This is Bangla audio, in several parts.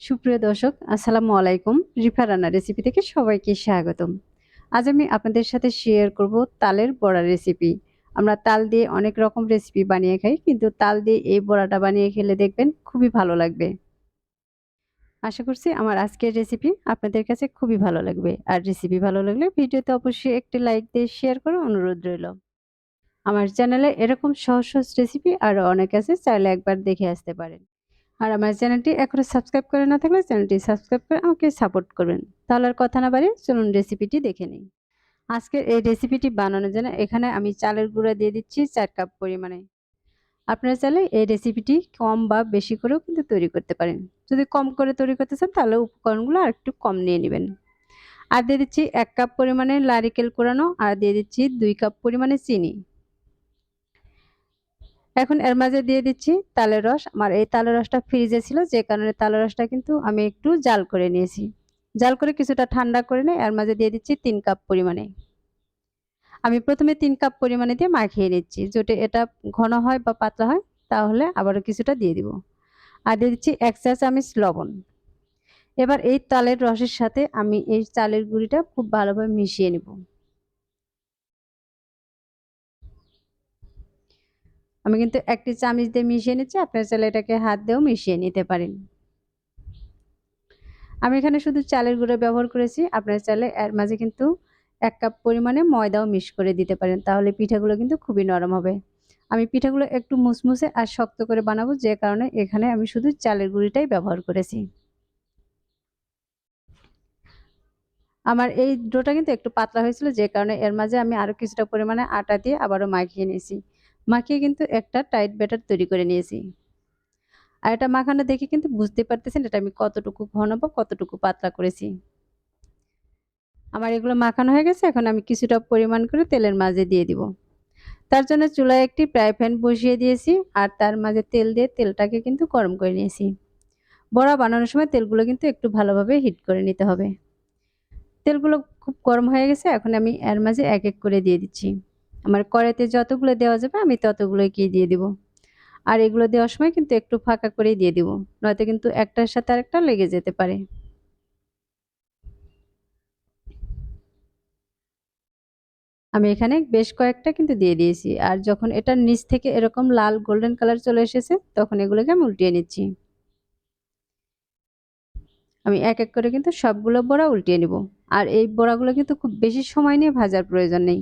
সুপ্রিয় দর্শক, আসসালামু আলাইকুম। রিফা রান্না রেসিপি থেকে সবাইকে স্বাগতম। আজ আমি আপনাদের সাথে শেয়ার করব তালের বড়া রেসিপি আমরা তাল দিয়ে অনেক রকম রেসিপি বানিয়ে খাই, কিন্তু তাল দিয়ে এই বড়াটা বানিয়ে খেলে দেখবেন খুবই ভালো লাগবে। আশা করছি আমার আজকের রেসিপি আপনাদের কাছে খুবই ভালো লাগবে। আর রেসিপি ভালো লাগলে ভিডিওতে অবশ্যই একটি লাইক দিয়ে শেয়ার করে অনুরোধ রইল। আমার চ্যানেলে এরকম সহজ সহজ রেসিপি আরও অনেক আছে, চাইলে একবার দেখে আসতে পারেন। আর আমার চ্যানেলটি এখনও সাবস্ক্রাইব করে না থাকলে চ্যানেলটি সাবস্ক্রাইব করে আমাকে সাপোর্ট করবেন। তাহলে আর কথা না বাড়ি চলুন রেসিপিটি দেখে নিই। আজকের এই রেসিপিটি বানানোর জন্য এখানে আমি চালের গুঁড়া দিয়ে দিচ্ছি চার কাপ পরিমাণে। আপনারা চাইলে এই রেসিপিটি কম বা বেশি করেও কিন্তু তৈরি করতে পারেন। যদি কম করে তৈরি করতে চান তাহলে উপকরণগুলো আর একটু কম নিয়ে নেবেন। আর দিয়ে দিচ্ছি এক কাপ পরিমাণে নারিকেল কোরানো আর দিয়ে দিচ্ছি দুই কাপ পরিমাণে চিনি। এখন এর মাঝে দিয়ে দিচ্ছি তালের রস। আমার এই তালের রসটা ফ্রিজে ছিল, যে কারণে তালের রসটা কিন্তু আমি একটু জাল করে নিয়েছি। জাল করে কিছুটা ঠান্ডা করে নিয়ে এর মাঝে দিয়ে দিচ্ছি তিন কাপ পরিমাণে। আমি প্রথমে তিন কাপ পরিমাণে দিয়ে মাখিয়ে নিচ্ছি। যদি এটা ঘন হয় বা পাতলা হয়, তাহলে আবারও কিছুটা দিয়ে দিব। আর দিয়ে দিচ্ছি এক চা চামচ লবণ। এবার এই তালের রসের সাথে আমি এই চালের গুঁড়িটা খুব ভালোভাবে মিশিয়ে নেব। আমি কিন্তু একটি চামচ দিয়ে মিশিয়ে নিচ্ছি। আপনার চাইলে এটাকে হাত দিয়েও মিশিয়ে নিতে পারেন। আমি এখানে শুধু চালের গুঁড়ো ব্যবহার করেছি। আপনার চাইলে এর মাঝে কিন্তু এক কাপ পরিমাণে ময়দাও মিশ করে দিতে পারেন। তাহলে পিঠাগুলো কিন্তু খুবই নরম হবে। আমি পিঠাগুলো একটু মুসমুসে আর শক্ত করে বানাবো, যে কারণে এখানে আমি শুধু চালের গুঁড়িটাই ব্যবহার করেছি। আমার এই ডোটা কিন্তু একটু পাতলা হয়েছিল, যে কারণে এর মাঝে আমি আরও কিছুটা পরিমাণে আটা দিয়ে আবারও মাখিয়ে নিয়েছি। মাখিয়ে কিন্তু একটা টাইট ব্যাটার তৈরি করে নিয়েছি। আর এটা মাখানো দেখে কিন্তু বুঝতে পারতেছেন এটা আমি কতটুকু ঘন বা কতটুকু পাতলা করেছি। আমার এগুলো মাখানো হয়ে গেছে, এখন আমি কিছুটা পরিমাণ করে তেলের মাঝে দিয়ে দিব। তার জন্য চুলায় একটি ফ্রাই প্যান বসিয়ে দিয়েছি আর তার মাঝে তেল দিয়ে তেলটাকে কিন্তু গরম করে নিয়েছি। বড়া বানানোর সময় তেলগুলো কিন্তু একটু ভালোভাবে হিট করে নিতে হবে। তেলগুলো খুব গরম হয়ে গেছে, এখন আমি এর মাঝে এক এক করে দিয়ে দিচ্ছি। আমার কড়াইতে যতগুলো দেওয়া যাবে আমি ততগুলোই কি দিয়ে দিব। আর এগুলো দেওয়ার সময় কিন্তু একটু ফাঁকা করেই দিয়ে দিব, নয়তো কিন্তু একটার সাথে আরেকটা লেগে যেতে পারে। আমি এখানে বেশ কয়েকটা কিন্তু দিয়ে দিয়েছি, আর যখন এটার নিচ থেকে এরকম লাল গোল্ডেন কালার চলে এসেছে, তখন এগুলোকে আমি উল্টিয়ে নিচ্ছি। আমি এক এক করে কিন্তু সবগুলো বড়া উল্টিয়ে নিব, আর এই বড়াগুলো কিন্তু খুব বেশি সময় নিয়ে ভাজার প্রয়োজন নেই।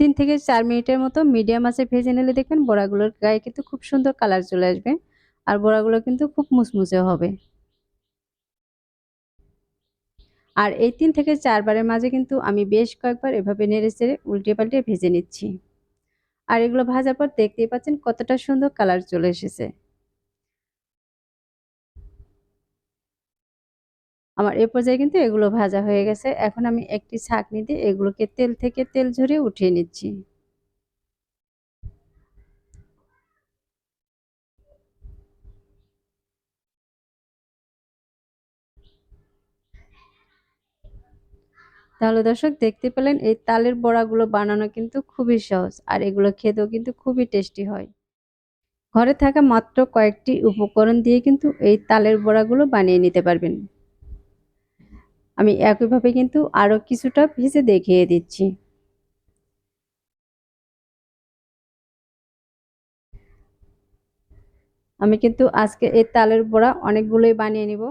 তিন থেকে চার মিনিটের মতো মিডিয়াম আছে, ভেজে নিলে দেখবেন বড়াগুলোর গায়ে কিন্তু খুব সুন্দর কালার চলে আসবে। আর বড়াগুলো কিন্তু খুব মুসমুসে হবে। আর এই তিন থেকে চারবারের মাঝে কিন্তু আমি বেশ কয়েকবার এভাবে নেড়ে চেড়ে উল্টে পাল্টে ভেজে নিচ্ছি। আর এগুলো ভাজার পর দেখতেই পাচ্ছেন কতটা সুন্দর কালার চলে এসেছে। আমার এ পর্যায়ে কিন্তু এগুলো ভাজা হয়ে গেছে। এখন আমি একটি ছাঁকনি দিয়ে এগুলোকে তেল থেকে তেল ঝরিয়ে উঠিয়ে নিচ্ছি। তাহলে দর্শক দেখতে পেলেন, এই তালের বড়াগুলো বানানো কিন্তু খুবই সহজ আর এগুলো খেতেও কিন্তু খুবই টেস্টি হয়। ঘরে থাকা মাত্র কয়েকটি উপকরণ দিয়ে কিন্তু এই তালের বড়াগুলো বানিয়ে নিতে পারবেন। আমি একইভাবে কিন্তু আরও কিছুটা ভেজে দেখিয়ে দিচ্ছি। আমি কিন্তু আজকে এই তালের বড়া অনেকগুলোই বানিয়ে নিব।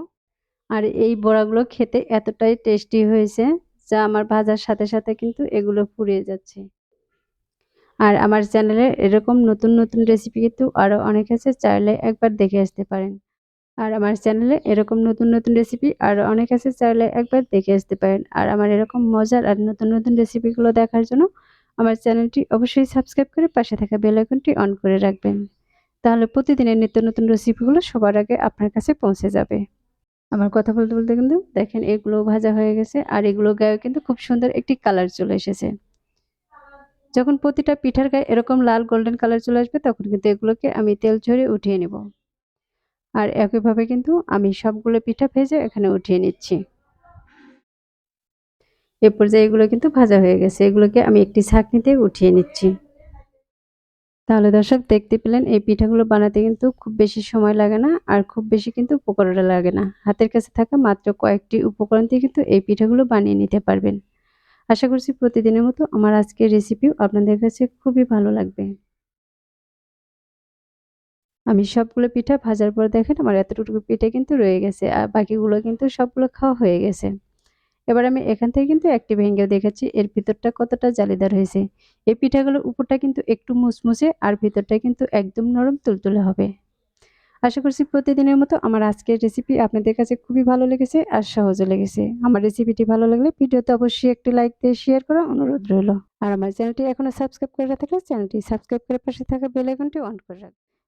আর এই বড়াগুলো খেতে এতটাই টেস্টি হয়েছে যা আমার ভাজার সাথে সাথে কিন্তু এগুলো ফুরিয়ে যাচ্ছে। আর আমার চ্যানেলে এরকম নতুন নতুন রেসিপি কিন্তু আরও অনেক আছে, চাইলে একবার দেখে আসতে পারেন। আর আমার চ্যানেলে এরকম নতুন নতুন রেসিপি আর অনেক আছে, চাইলে একবার দেখে আসতে পারেন। আর আমার এরকম মজার আর নতুন নতুন রেসিপিগুলো দেখার জন্য আমার চ্যানেলটি অবশ্যই সাবস্ক্রাইব করে পাশে থাকা বেল আইকনটি অন করে রাখবেন। তাহলে প্রতিদিনের নিত্য নতুন রেসিপিগুলো সবার আগে আপনার কাছে পৌঁছে যাবে। আমার কথা বলতে বলতে কিন্তু দেখেন এগুলো ভাজা হয়ে গেছে আর এগুলো গায়ে কিন্তু খুব সুন্দর একটি কালার চলে এসেছে। যখন প্রতিটা পিঠার গায়ে এরকম লাল গোল্ডেন কালার চলে আসবে, তখন কিন্তু এগুলোকে আমি তেল ঝরিয়ে উঠিয়ে নেব। আর একইভাবে কিন্তু আমি সবগুলো পিঠা ভেজে এখানে উঠিয়ে নিচ্ছি। এ পর্যায়ে এগুলো কিন্তু ভাজা হয়ে গেছে। এগুলোকে আমি একটি ছাঁকনিতে উঠিয়ে নিচ্ছি। তাহলে দর্শক দেখতে পেলেন, এই পিঠাগুলো বানাতে কিন্তু খুব বেশি সময় লাগে না আর খুব বেশি কিন্তু উপকরণ লাগে না। হাতের কাছে থাকা মাত্র কয়েকটি উপকরণ দিয়ে কিন্তু এই পিঠাগুলো বানিয়ে নিতে পারবেন। আশা করছি প্রতিদিনের মতো আমার আজকের রেসিপিও আপনাদের কাছে খুবই ভালো লাগবে। আমি সবগুলো পিঠা ভাজার পর দেখেন আমার এতটুকু পিঠা কিন্তু রয়ে গেছে, আর বাকিগুলো কিন্তু সবগুলো খাওয়া হয়ে গেছে। এবার আমি এখান থেকে কিন্তু একটি ভেঙেও দেখাচ্ছি, এর ভিতরটা কতটা জালিদার হয়েছে। এই পিঠাগুলোর উপরটা কিন্তু একটু মুচমুচে, আর ভিতরটা কিন্তু একদম নরম তুলতুলে হবে। আশা করছি প্রতিদিনের মতো আমার আজকের রেসিপি আপনাদের কাছে খুবই ভালো লেগেছে আর সহজে লেগেছে। আমার রেসিপিটি ভালো লাগলে ভিডিওতে অবশ্যই একটি লাইক দিয়ে শেয়ার করা অনুরোধ রইল। আর আমার চ্যানেলটি এখনও সাবস্ক্রাইব করে থাকলে চ্যানেলটি সাবস্ক্রাইব করে পাশে থাকা বেল আইকনটি অন করে রাখবেন।